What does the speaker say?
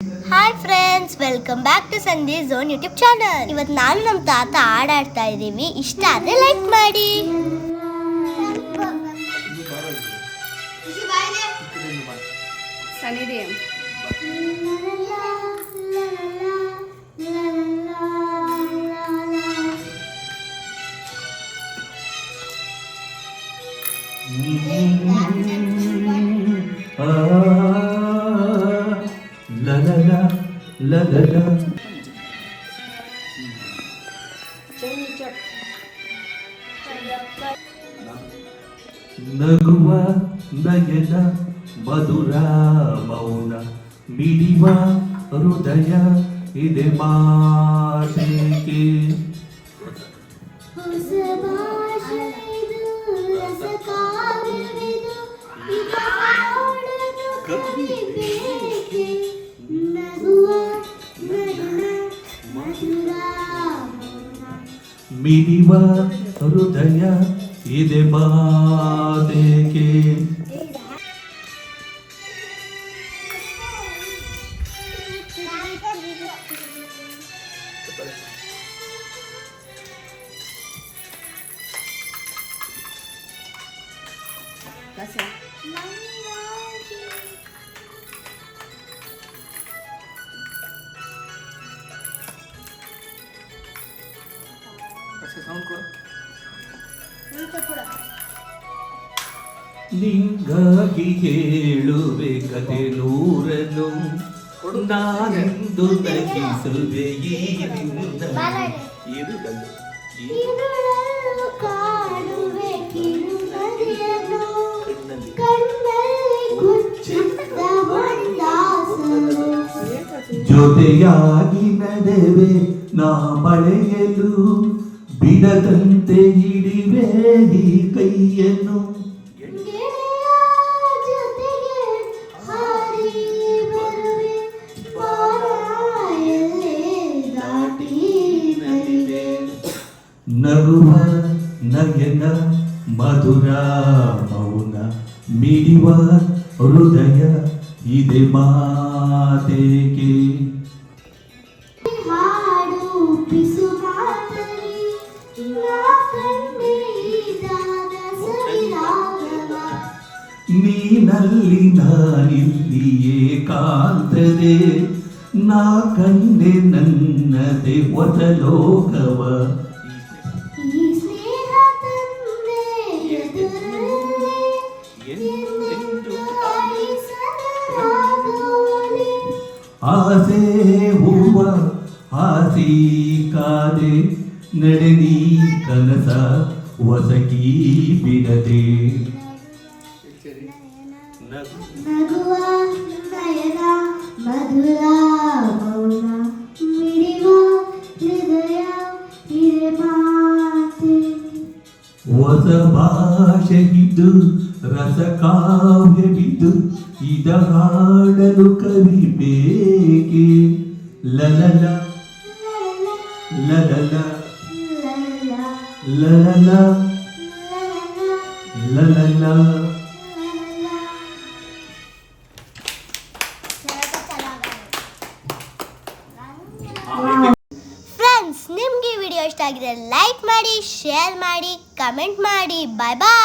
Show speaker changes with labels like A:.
A: hi friends welcome back to Sandhi zone YouTube channel ಇವತ್ತು ನಾನು ನಮ್ಮ ತಾತ ಹಾಡಾಡ್ತಾ ಇದ್ದೀವಿ ಇಷ್ಟ ಆದರೆ ಲೈಕ್ ಮಾಡಿ
B: ಸನಿದೇವ್
C: ನಗುವ ನಯನ ಮಧುರ ಮೌನ ಮಿಡಿವ ಹೃದಯ ಇದೆ ಮಾತೇಕೆ ಮಿಡಿವ ಹೃದಯ ಇದೆ ಮಾತೇಕೆ
B: ಕಸ
C: ನಿಂಗಾಗಿ ಹೇಳುವೆ ಕತೆ ನೂರನು ನಾನೆಂದು ನಗಿಸುವೆ ಈ ನಿನ್ನ ಇರುಗಲು ಈ
A: ಕಾಡುವೆ ಕಿರುನದಿಯನ್ನು
C: ಕಣ್ಣಲ್ಲಿ
A: ಕಣ್ಣಲ್ಲಿ ಕುಚ್ಚಿದ್ದ ಮಂದಾಸನು
C: ಜೊತೆಯಾಗಿ ನಡೆವೆ ನಾ ಮಳೆಯಲು ಬಿಡದಂತೆ ಹಿಡಿವೆ ಈ ಕೈಯನ್ನು.
A: ನರುವ
C: ನಗುವ ನಯನ ಮಧುರ ಮೌನ ಮಿಡಿವ ಹೃದಯ ಇದೆ ಮಾತೇಕೆ.
A: ಹಾಡು ಪಿಸು
C: ನೀನಲ್ಲಿ ನಾನಿಲ್ಲಿಯೇ ಕಾಂತದೆ ನಾ ಕಂಡೆ ನನ್ನದೆ ಹೊಸ ಲೋಕವ. ಆಸೆ ಹೂವ ಆಸಿ ಕಾದೆ. ನಡೆ ನೀ ಕನಸ ಹೊಸಕಿ ಬಿಡದೆ.
A: ನಗುವ ನಯನ ಮಧುರ ಮೌನ. ಮಿಡಿವ ಹೃದಯ ಇದೆ ಮಾತೆ
C: ಹೊಸ ಭಾಷೆ ಇದ್ದು ರಸ ಕಾವ್ಯವಿದ್ದು ಇದ ಹಾಡಲು ಕವಿ ಬೇಕೆ? ಲಲಲ ಲಲಲ ಲಲಲ ಲಲಲ
A: ವಿಡಿಯೋ ಇಷ್ಟ ಆಗಿದ್ರೆ ಲೈಕ್ ಮಾಡಿ ಶೇರ್ ಮಾಡಿ ಕಮೆಂಟ್ ಮಾಡಿ. ಬಾಯ್ ಬಾಯ್